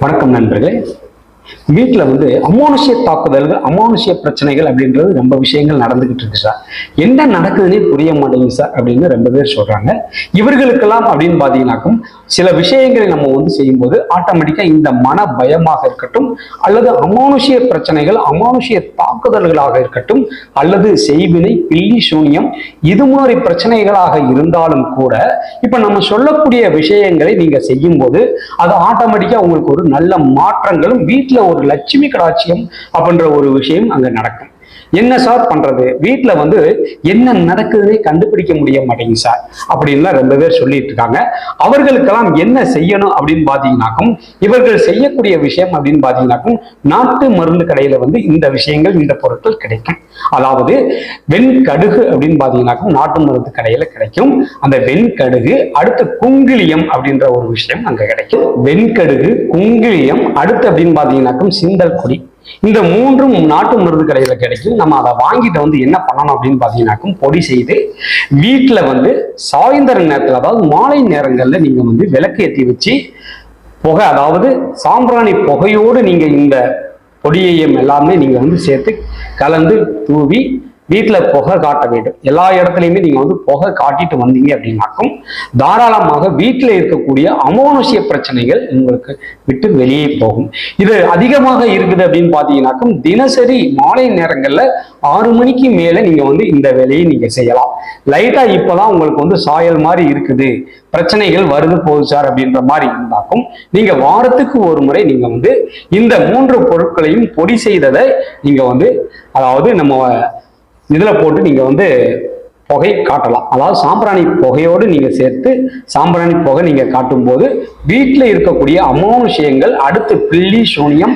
வணக்கம் நண்பர்களே. வீட்டில் வந்து அமானுஷ்ய தாக்குதல்கள் அமானுஷ்ய பிரச்சனைகள் அப்படின்றது ரொம்ப விஷயங்கள் நடந்துகிட்டு இருக்கு சார். என்ன நடக்குதுன்னே புரிய மாட்டேங்குது சார் அப்படின்னு ரொம்ப பேர் சொல்றாங்க. இவர்களுக்கெல்லாம் அப்படின்னு பார்த்தீங்கன்னாக்கும் சில விஷயங்களை நம்ம வந்து செய்யும்போது ஆட்டோமேட்டிக்காக இந்த மன பயமாக இருக்கட்டும் அல்லது அமானுஷ்ய பிரச்சனைகள் அமானுஷ்ய தாக்குதல்களாக இருக்கட்டும் அல்லது செய்வினை பில்லி சூன்யம் இது மாதிரி பிரச்சனைகளாக இருந்தாலும் கூட இப்ப நம்ம சொல்லக்கூடிய விஷயங்களை நீங்க செய்யும்போது அது ஆட்டோமேட்டிக்கா உங்களுக்கு ஒரு நல்ல மாற்றங்களும் வீட்டில் ஒரு லட்சுமி கடாட்சியம் அப்படின்ற ஒரு விஷயம் அங்க நடக்கும். என்ன சார் பண்றது? வீட்டுல வந்து என்ன நடக்குதுன்னே கண்டுபிடிக்க முடிய மாட்டேங்குது சார் அப்படின்லாம் ரொம்ப பேர் சொல்லிட்டு இருக்காங்க. அவர்களுக்கெல்லாம் என்ன செய்யணும் அப்படின்னு பாத்தீங்கன்னாக்கும் இவர்கள் செய்யக்கூடிய விஷயம் அப்படின்னு பாத்தீங்கன்னாக்கும் நாட்டு மருந்து கடையில வந்து இந்த விஷயங்கள் இந்த பொருட்கள் கிடைக்கும். அதாவது வெண்கடுகு அப்படின்னு பாத்தீங்கன்னாக்கும் நாட்டு மருந்து கடையில கிடைக்கும். அந்த வெண்கடுகு அடுத்து குங்கிலியம் அப்படின்ற ஒரு விஷயம் அங்க கிடைக்கும். வெண்கடுகு குங்கிலியம் அடுத்து அப்படின்னு பாத்தீங்கன்னாக்கும் சிந்தல் கொடி. இந்த மூன்றும் நாட்டு மருந்து கடையில கிடைக்கும். நம்ம அதை வாங்கிட்டு வந்து என்ன பண்ணணும் அப்படின்னு பாத்தீங்கன்னாக்கும் பொடி செய்து வீட்டுல வந்து சாயந்தர நேரத்துல அதாவது மாலை நேரங்கள்ல நீங்க வந்து விளக்கு ஏற்றி வச்சு புகை அதாவது சாம்பிராணி புகையோடு நீங்க இந்த பொடியையும் எல்லாமே நீங்க வந்து சேர்த்து கலந்து தூவி வீட்டில் புகை காட்ட வேண்டும். எல்லா இடத்துலையுமே நீங்கள் வந்து புகை காட்டிட்டு வந்தீங்க அப்படின்னாக்கும் தாராளமாக வீட்டில் இருக்கக்கூடிய அமானுஷ்ய பிரச்சனைகள் உங்களுக்கு விட்டு வெளியே போகும். இது அதிகமாக இருக்குது அப்படின்னு பார்த்தீங்கன்னாக்கும் தினசரி மாலை நேரங்களில் ஆறு மணிக்கு மேலே நீங்கள் வந்து இந்த வேலையை நீங்கள் செய்யலாம். லைட்டாக இப்போதான் உங்களுக்கு வந்து சாயல் மாதிரி இருக்குது. பிரச்சனைகள் வருது போகுது சார் அப்படின்ற மாதிரி இருந்தாக்கும் நீங்கள் வாரத்துக்கு ஒரு முறை நீங்கள் வந்து இந்த மூன்று பொருட்களையும் பொடி செய்ததை நீங்கள் வந்து அதாவது நம்ம இதில் போட்டு நீங்கள் வந்து புகை காட்டலாம். அதாவது சாம்பிராணி புகையோடு நீங்கள் சேர்த்து சாம்பிராணி புகை நீங்கள் காட்டும்போது வீட்டில் இருக்கக்கூடிய அமானுஷயங்கள் அடுத்து பில்லி சூனியம்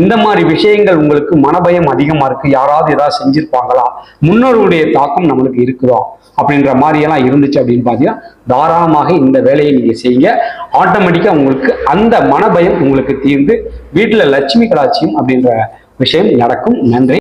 இந்த மாதிரி விஷயங்கள் உங்களுக்கு மனபயம் அதிகமாக இருக்கு. யாராவது ஏதாவது செஞ்சுருப்பாங்களா? முன்னோருடைய தாக்கம் நம்மளுக்கு இருக்குதா? அப்படின்ற மாதிரியெல்லாம் இருந்துச்சு அப்படின்னு பார்த்தீங்கன்னா தாராளமாக இந்த வேலையை நீங்கள் செய்யுங்க. ஆட்டோமேட்டிக்காக உங்களுக்கு அந்த மனபயம் உங்களுக்கு தீர்ந்து வீட்டில் லட்சுமி கடாட்சியம் அப்படின்ற விஷயம் நடக்கும். நன்றி.